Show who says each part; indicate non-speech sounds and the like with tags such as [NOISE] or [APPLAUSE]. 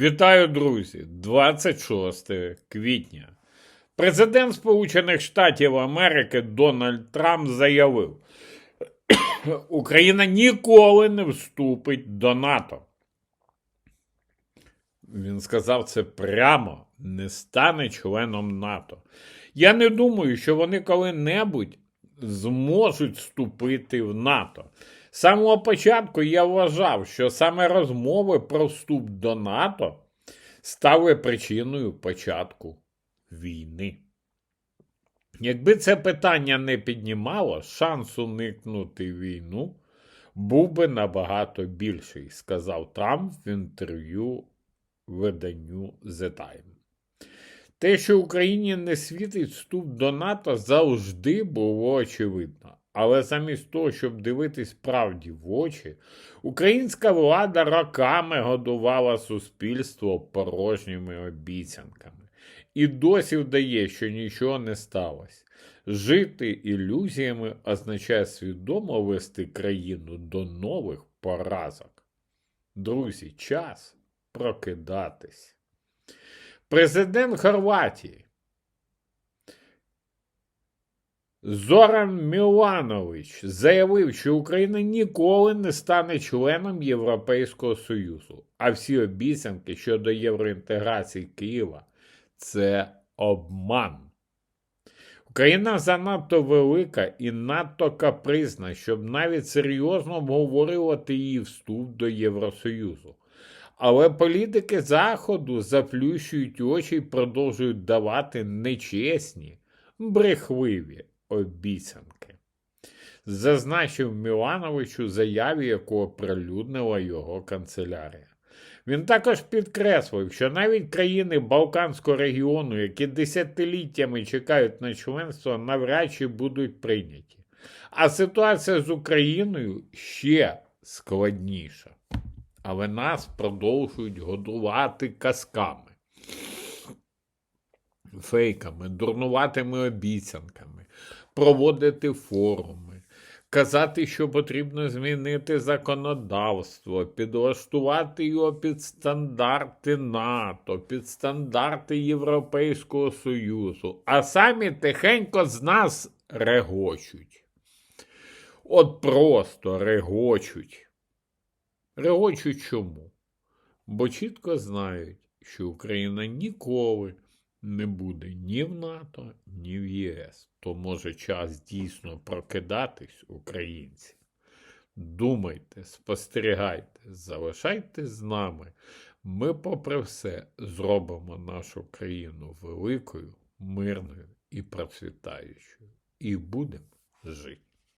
Speaker 1: Вітаю, друзі! 26 квітня. Президент Сполучених Штатів Америки Дональд Трамп заявив, [COUGHS] Україна ніколи не вступить до НАТО. Він сказав це прямо, не стане членом НАТО. Я не думаю, що вони коли-небудь зможуть вступити в НАТО. З самого початку я вважав, що саме розмови про вступ до НАТО стали причиною початку війни. Якби це питання не піднімало, шанс уникнути війну був би набагато більший, сказав Трамп в інтерв'ю виданню The Time. Те, що Україні не світить вступ до НАТО, завжди було очевидно. Але замість того, щоб дивитись правді в очі, українська влада роками годувала суспільство порожніми обіцянками і досі вдає, що нічого не сталося. Жити ілюзіями означає свідомо вести країну до нових поразок. Друзі, час прокидатись. Президент Хорватії Зоран Міланович заявив, що Україна ніколи не стане членом Європейського Союзу, а всі обіцянки щодо євроінтеграції Києва це обман. Україна занадто велика і надто капризна, щоб навіть серйозно обговорювати її вступ до Євросоюзу. Але політики Заходу заплющують очі і продовжують давати нечесні, брехливі обіцянки. Зазначив Міланович у заяві, яку оприлюднила його канцелярія. Він також підкреслив, що навіть країни Балканського регіону, які десятиліттями чекають на членство, навряд чи будуть прийняті. А ситуація з Україною ще складніша. Але нас продовжують годувати казками, фейками, дурнуватими обіцянками, проводити форуми, казати, що потрібно змінити законодавство, підлаштувати його під стандарти НАТО, під стандарти Європейського Союзу, а самі тихенько з нас регочуть. От просто регочуть. Регочуть чому? Бо чітко знають, що Україна ніколи не буде ні в НАТО, ні в ЄС. То може час дійсно прокидатись, українці. Думайте, спостерігайте, залишайтесь з нами. Ми, попри все, зробимо нашу країну великою, мирною і процвітаючою. І будемо жити.